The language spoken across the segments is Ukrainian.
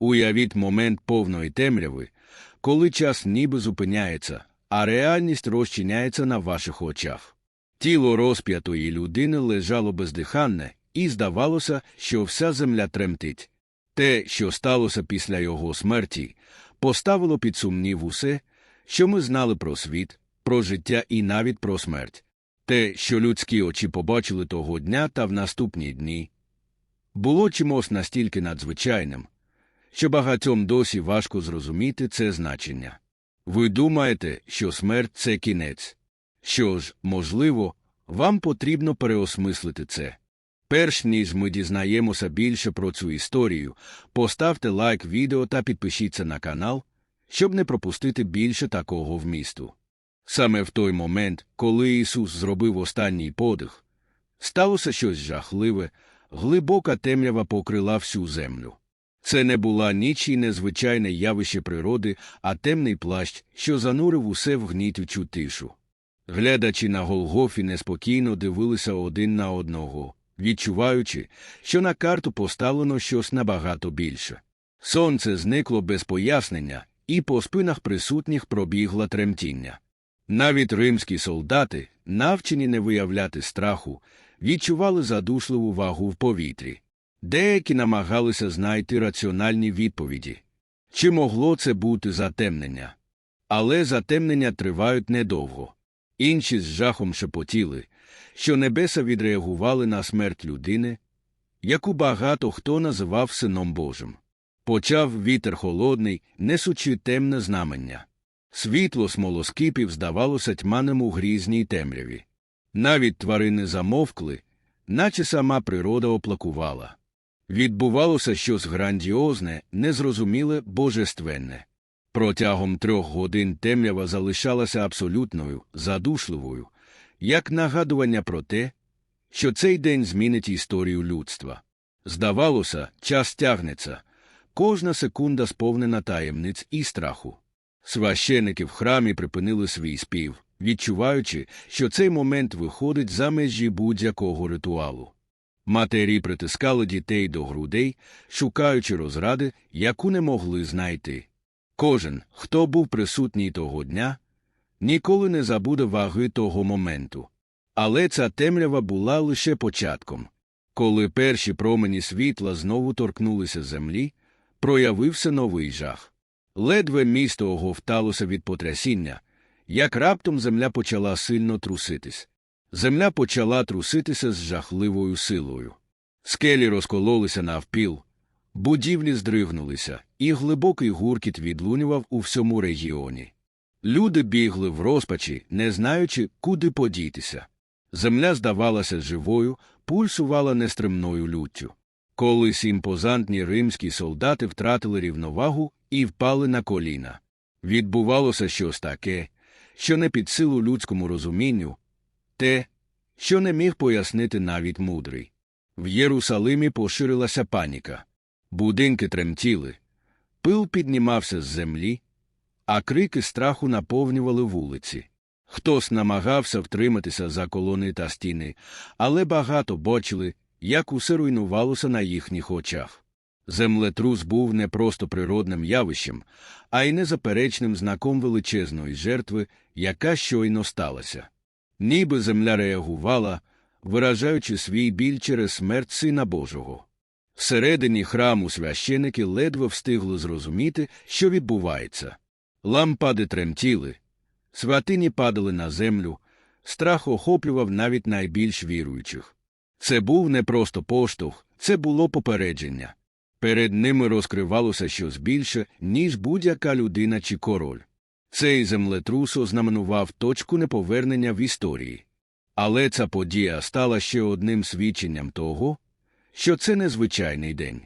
Уявіть момент повної темряви, коли час ніби зупиняється, а реальність розчиняється на ваших очах. Тіло розп'ятої людини лежало бездиханне, і здавалося, що вся земля тремтить. Те, що сталося після його смерті, поставило під сумнів усе, що ми знали про світ, про життя і навіть про смерть. Те, що людські очі побачили того дня та в наступні дні, було чимось настільки надзвичайним, що багатьом досі важко зрозуміти це значення. Ви думаєте, що смерть це кінець? Що ж, можливо, вам потрібно переосмислити це. Перш ніж ми дізнаємося більше про цю історію, поставте лайк відео та підпишіться на канал, щоб не пропустити більше такого вмісту. Саме в той момент, коли Ісус зробив останній подих, сталося щось жахливе, глибока темрява покрила всю землю. Це не була ніч і незвичайне явище природи, а темний плащ, що занурив усе в гнітючу тишу. Глядачі на Голгофі неспокійно дивилися один на одного, відчуваючи, що на карту поставлено щось набагато більше. Сонце зникло без пояснення, і по спинах присутніх пробігла тремтіння. Навіть римські солдати, навчені не виявляти страху, відчували задушливу вагу в повітрі. Деякі намагалися знайти раціональні відповіді. Чи могло це бути затемнення? Але затемнення тривають недовго. Інші з жахом шепотіли, що небеса відреагували на смерть людини, яку багато хто називав Сином Божим. Почав вітер холодний, несучи темне знамення. Світло смолоскипів здавалося тьманим у грізній темряві. Навіть тварини замовкли, наче сама природа оплакувала. Відбувалося щось грандіозне, незрозуміле, божественне. Протягом трьох годин темрява залишалася абсолютною, задушливою, як нагадування про те, що цей день змінить історію людства. Здавалося, час тягнеться, кожна секунда сповнена таємниць і страху. Священики в храмі припинили свій спів, відчуваючи, що цей момент виходить за межі будь-якого ритуалу. Матері притискали дітей до грудей, шукаючи розради, яку не могли знайти. Кожен, хто був присутній того дня, ніколи не забуде ваги того моменту. Але ця темрява була лише початком. Коли перші промені світла знову торкнулися землі, проявився новий жах. Ледве місто оговталося від потрясіння, як раптом земля почала сильно труситись. Земля почала труситися з жахливою силою. Скелі розкололися навпіл, будівлі здригнулися, і глибокий гуркіт відлунював у всьому регіоні. Люди бігли в розпачі, не знаючи, куди подітися. Земля здавалася живою, пульсувала нестримною люттю. Колись імпозантні римські солдати втратили рівновагу і впали на коліна. Відбувалося щось таке, що не під силу людському розумінню, те, що не міг пояснити навіть мудрий. В Єрусалимі поширилася паніка. Будинки тремтіли, пил піднімався з землі, а крики страху наповнювали вулиці. Хтось намагався втриматися за колони та стіни, але багато бачили, як усе руйнувалося на їхніх очах. Землетрус був не просто природним явищем, а й незаперечним знаком величезної жертви, яка щойно сталася. Ніби земля реагувала, виражаючи свій біль через смерть Сина Божого. Всередині храму священики ледве встигли зрозуміти, що відбувається. Лампади тремтіли, святині падали на землю, страх охоплював навіть найбільш віруючих. Це був не просто поштовх, це було попередження. Перед ними розкривалося щось більше, ніж будь-яка людина чи король. Цей землетрус ознаменував точку неповернення в історії. Але ця подія стала ще одним свідченням того, що це незвичайний день.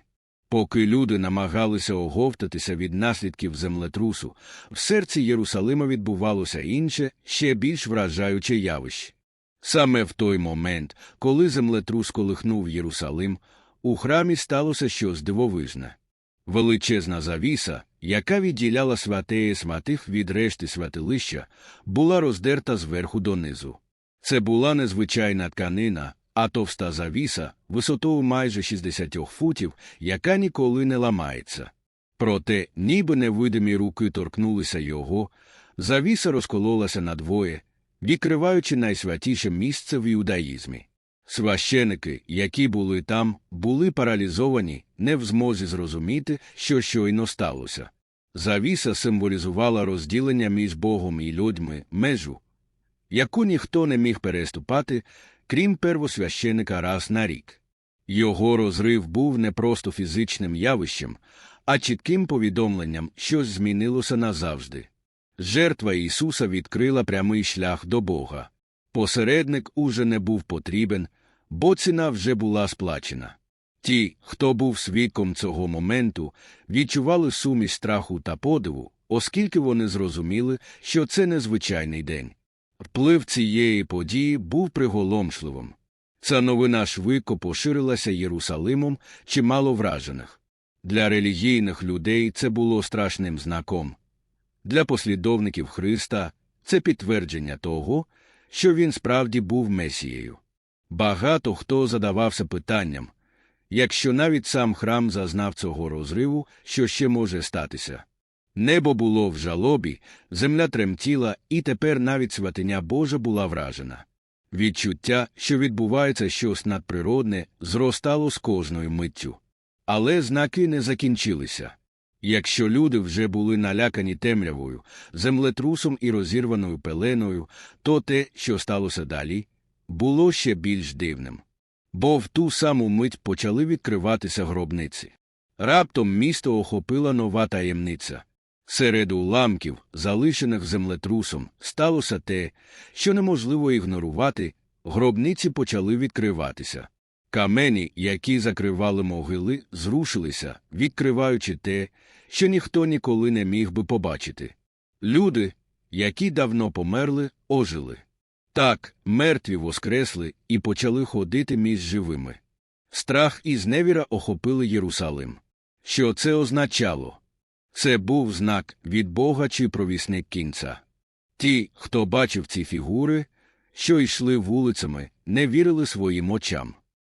Поки люди намагалися оговтатися від наслідків землетрусу, в серці Єрусалима відбувалося інше, ще більш вражаюче явище. Саме в той момент, коли землетрус колихнув Єрусалим, у храмі сталося щось дивовижне. Величезна завіса, яка відділяла святеє святих від решти святилища, була роздерта зверху донизу. Це була незвичайна тканина, а товста завіса, висотою майже 60 футів, яка ніколи не ламається. Проте, ніби невидимі руки торкнулися його, завіса розкололася надвоє, відкриваючи найсвятіше місце в іудаїзмі. Священики, які були там, були паралізовані, не в змозі зрозуміти, що щойно сталося. Завіса символізувала розділення між Богом і людьми межу, яку ніхто не міг переступати, крім первосвященика раз на рік. Його розрив був не просто фізичним явищем, а чітким повідомленням, що змінилося назавжди. Жертва Ісуса відкрила прямий шлях до Бога. Посередник уже не був потрібен, бо ціна вже була сплачена. Ті, хто був свідком цього моменту, відчували суміш страху та подиву, оскільки вони зрозуміли, що це незвичайний день. Вплив цієї події був приголомшливим. Ця новина швидко поширилася Єрусалимом чимало вражених. Для релігійних людей це було страшним знаком. Для послідовників Христа це підтвердження того, що він справді був Месією. Багато хто задавався питанням якщо навіть сам храм зазнав цього розриву, що ще може статися. Небо було в жалобі, земля тремтіла, і тепер навіть святиня Божа була вражена. Відчуття, що відбувається щось надприродне, зростало з кожною миттю. Але знаки не закінчилися. Якщо люди вже були налякані темрявою, землетрусом і розірваною пеленою, то те, що сталося далі, було ще більш дивним. Бо в ту саму мить почали відкриватися гробниці. Раптом місто охопила нова таємниця. Серед уламків, залишених землетрусом, сталося те, що неможливо ігнорувати, гробниці почали відкриватися. Камені, які закривали могили, зрушилися, відкриваючи те, що ніхто ніколи не міг би побачити. Люди, які давно померли, ожили. Так, мертві воскресли і почали ходити між живими. Страх і зневіра охопили Єрусалим. Що це означало? Це був знак від Бога чи провісник кінця. Ті, хто бачив ці фігури, що йшли вулицями, не вірили своїм очам.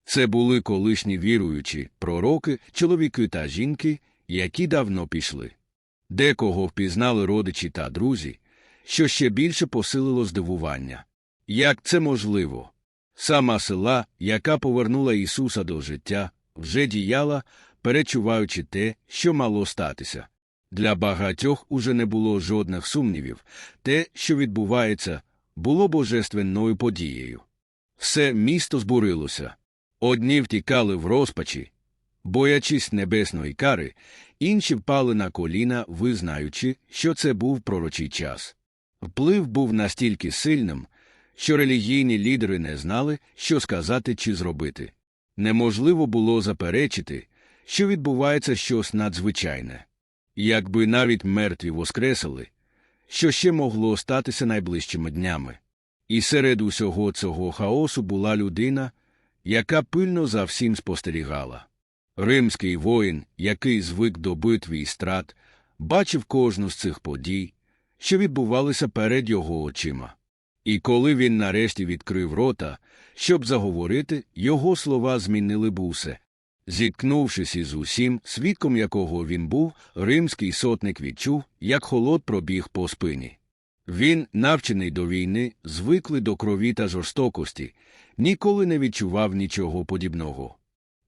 Це були колишні віруючі, пророки, чоловіки та жінки, які давно пішли. Декого впізнали родичі та друзі, що ще більше посилило здивування. Як це можливо? Сама села, яка повернула Ісуса до життя, вже діяла, перечуваючи те, що мало статися. Для багатьох уже не було жодних сумнівів те, що відбувається, було божественною подією. Все місто збурилося. Одні втікали в розпачі, боячись небесної кари, інші впали на коліна, визнаючи, що це був пророчий час. Вплив був настільки сильним, що релігійні лідери не знали, що сказати чи зробити. Неможливо було заперечити, що відбувається щось надзвичайне. Якби навіть мертві воскресили, що ще могло статися найближчими днями. І серед усього цього хаосу була людина, яка пильно за всім спостерігала. Римський воїн, який звик до битві і страт, бачив кожну з цих подій, що відбувалися перед його очима. І коли він нарешті відкрив рота, щоб заговорити, його слова змінили бусе. Зіткнувшись із усім, свідком якого він був, римський сотник відчув, як холод пробіг по спині. Він, навчений до війни, звиклий до крові та жорстокості, ніколи не відчував нічого подібного.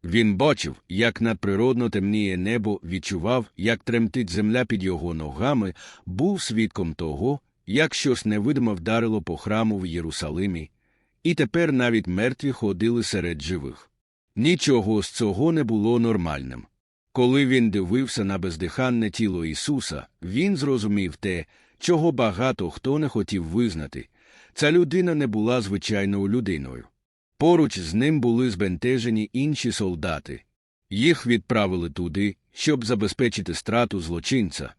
Він бачив, як надприродно темніє небо, відчував, як тремтить земля під його ногами, був свідком того, як щось невидимо вдарило по храму в Єрусалимі, і тепер навіть мертві ходили серед живих. Нічого з цього не було нормальним. Коли він дивився на бездиханне тіло Ісуса, він зрозумів те, чого багато хто не хотів визнати. Ця людина не була звичайною людиною. Поруч з ним були збентежені інші солдати. Їх відправили туди, щоб забезпечити страту злочинця,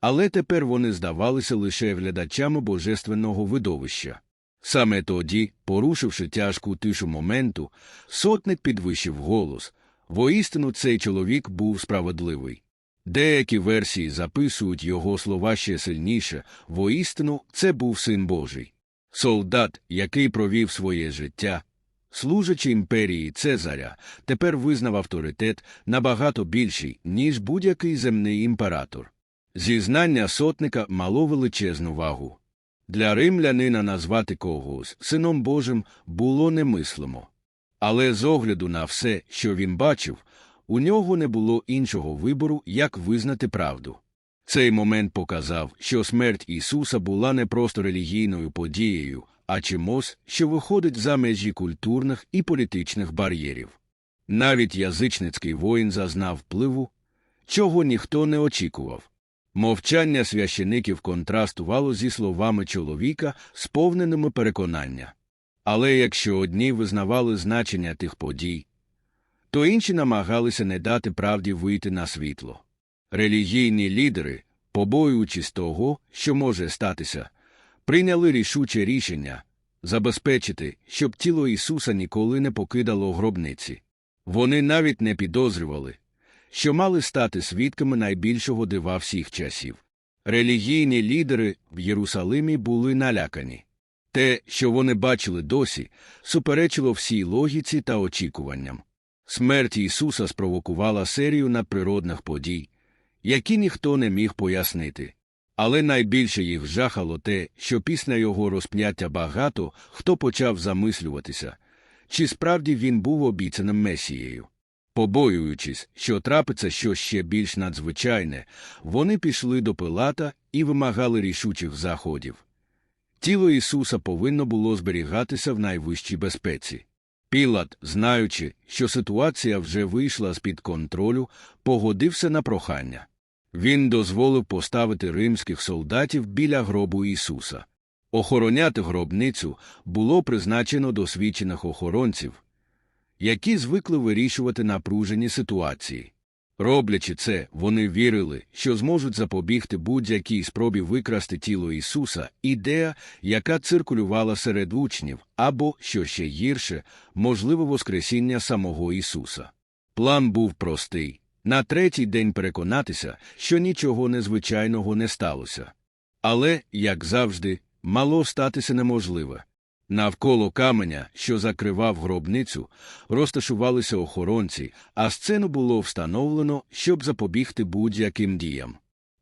але тепер вони здавалися лише глядачами божественного видовища. Саме тоді, порушивши тяжку тишу моменту, сотник підвищив голос воістину цей чоловік був справедливий. Деякі версії записують його слова ще сильніше воістину це був син Божий. Солдат, який провів своє життя, служачи імперії Цезаря, тепер визнав авторитет набагато більший, ніж будь-який земний імператор. Зізнання сотника мало величезну вагу. Для римлянина назвати когось сином Божим було немислимо. Але з огляду на все, що він бачив, у нього не було іншого вибору, як визнати правду. Цей момент показав, що смерть Ісуса була не просто релігійною подією, а чимось, що виходить за межі культурних і політичних бар'єрів. Навіть язичницький воїн зазнав впливу, чого ніхто не очікував. Мовчання священиків контрастувало зі словами чоловіка, сповненими переконання. Але якщо одні визнавали значення тих подій, то інші намагалися не дати правді вийти на світло. Релігійні лідери, побоюючись того, що може статися, прийняли рішуче рішення забезпечити, щоб тіло Ісуса ніколи не покидало гробниці. Вони навіть не підозрювали, що мали стати свідками найбільшого дива всіх часів. Релігійні лідери в Єрусалимі були налякані. Те, що вони бачили досі, суперечило всій логіці та очікуванням. Смерть Ісуса спровокувала серію надприродних подій, які ніхто не міг пояснити. Але найбільше їх жахало те, що після його розпняття багато хто почав замислюватися, чи справді він був обіцяним месією. Побоюючись, що трапиться щось ще більш надзвичайне, вони пішли до Пилата і вимагали рішучих заходів. Тіло Ісуса повинно було зберігатися в найвищій безпеці. Пілат, знаючи, що ситуація вже вийшла з під контролю, погодився на прохання. Він дозволив поставити римських солдатів біля гробу Ісуса. Охороняти гробницю було призначено досвідчених охоронців, які звикли вирішувати напружені ситуації. Роблячи це, вони вірили, що зможуть запобігти будь-якій спробі викрасти тіло Ісуса, ідея, яка циркулювала серед учнів, або, що ще гірше, можливе Воскресіння самого Ісуса. План був простий на третій день переконатися, що нічого незвичайного не сталося. Але, як завжди, мало статися неможливе. Навколо каменя, що закривав гробницю, розташувалися охоронці, а сцену було встановлено, щоб запобігти будь-яким діям.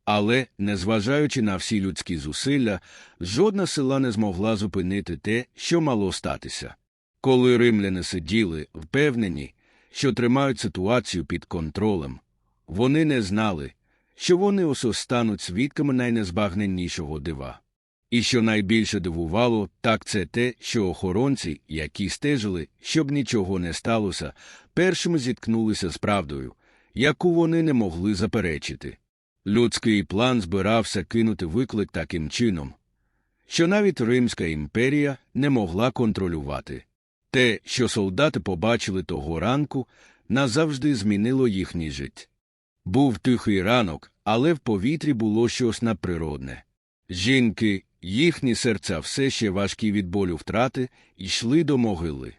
Але, незважаючи на всі людські зусилля, жодна сила не змогла зупинити те, що мало статися. Коли римляни сиділи, впевнені, що тримають ситуацію під контролем, вони не знали, що вони ось стануть свідками найнезбагненнішого дива. І що найбільше дивувало, так це те, що охоронці, які стежили, щоб нічого не сталося, першими зіткнулися з правдою, яку вони не могли заперечити. Людський план збирався кинути виклик таким чином, що навіть Римська імперія не могла контролювати. Те, що солдати побачили того ранку, назавжди змінило їхній життя. Був тихий ранок, але в повітрі було щось надприродне. Жінки, їхні серця все ще важкі від болю втрати, йшли до могили.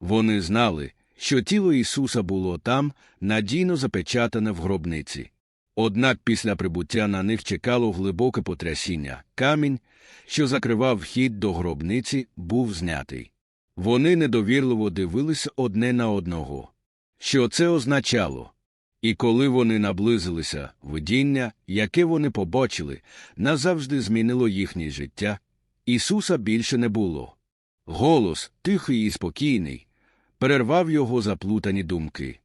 Вони знали, що тіло Ісуса було там, надійно запечатане в гробниці. Однак після прибуття на них чекало глибоке потрясіння. Камінь, що закривав вхід до гробниці, був знятий. Вони недовірливо дивилися одне на одного. Що це означало? І коли вони наблизилися, видіння, яке вони побачили, назавжди змінило їхнє життя. Ісуса більше не було. Голос, тихий і спокійний, перервав його заплутані думки.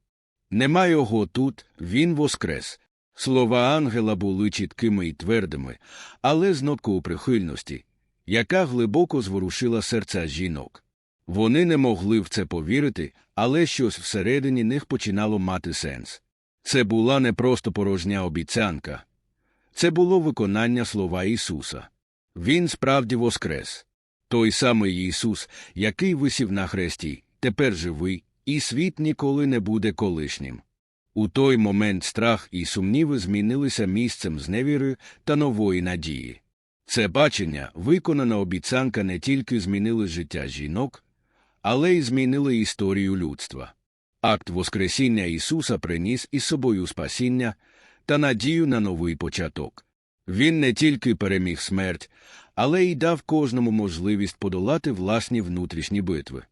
Нема його тут, він воскрес. Слова ангела були чіткими і твердими, але з ноткою прихильності, яка глибоко зворушила серця жінок. Вони не могли в це повірити, але щось всередині них починало мати сенс. Це була не просто порожня обіцянка, це було виконання слова Ісуса. Він справді воскрес. Той самий Ісус, який висів на хресті, тепер живий, і світ ніколи не буде колишнім. У той момент страх і сумніви змінилися місцем зневіри та нової надії. Це бачення, виконана обіцянка не тільки змінили життя жінок, але й змінили історію людства. Акт Воскресіння Ісуса приніс із собою спасіння та надію на новий початок. Він не тільки переміг смерть, але й дав кожному можливість подолати власні внутрішні битви.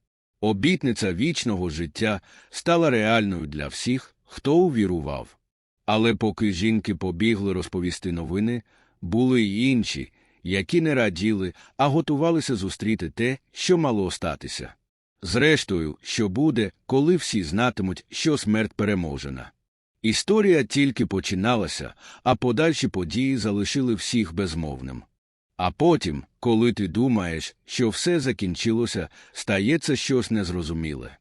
Обітниця вічного життя стала реальною для всіх, хто увірував. Але поки жінки побігли розповісти новини, були й інші, які не раділи, а готувалися зустріти те, що мало статися. Зрештою, що буде, коли всі знатимуть, що смерть переможена. Історія тільки починалася, а подальші події залишили всіх безмовним. А потім, коли ти думаєш, що все закінчилося, стається щось незрозуміле.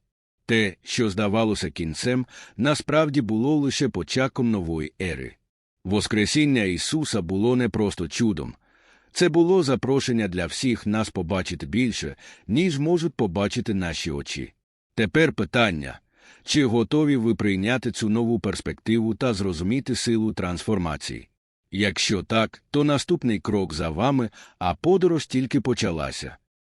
Те, що здавалося кінцем, насправді було лише початком нової ери. Воскресіння Ісуса було не просто чудом. Це було запрошення для всіх нас побачити більше, ніж можуть побачити наші очі. Тепер питання чи готові ви прийняти цю нову перспективу та зрозуміти силу трансформації? Якщо так, то наступний крок за вами, а подорож тільки почалася.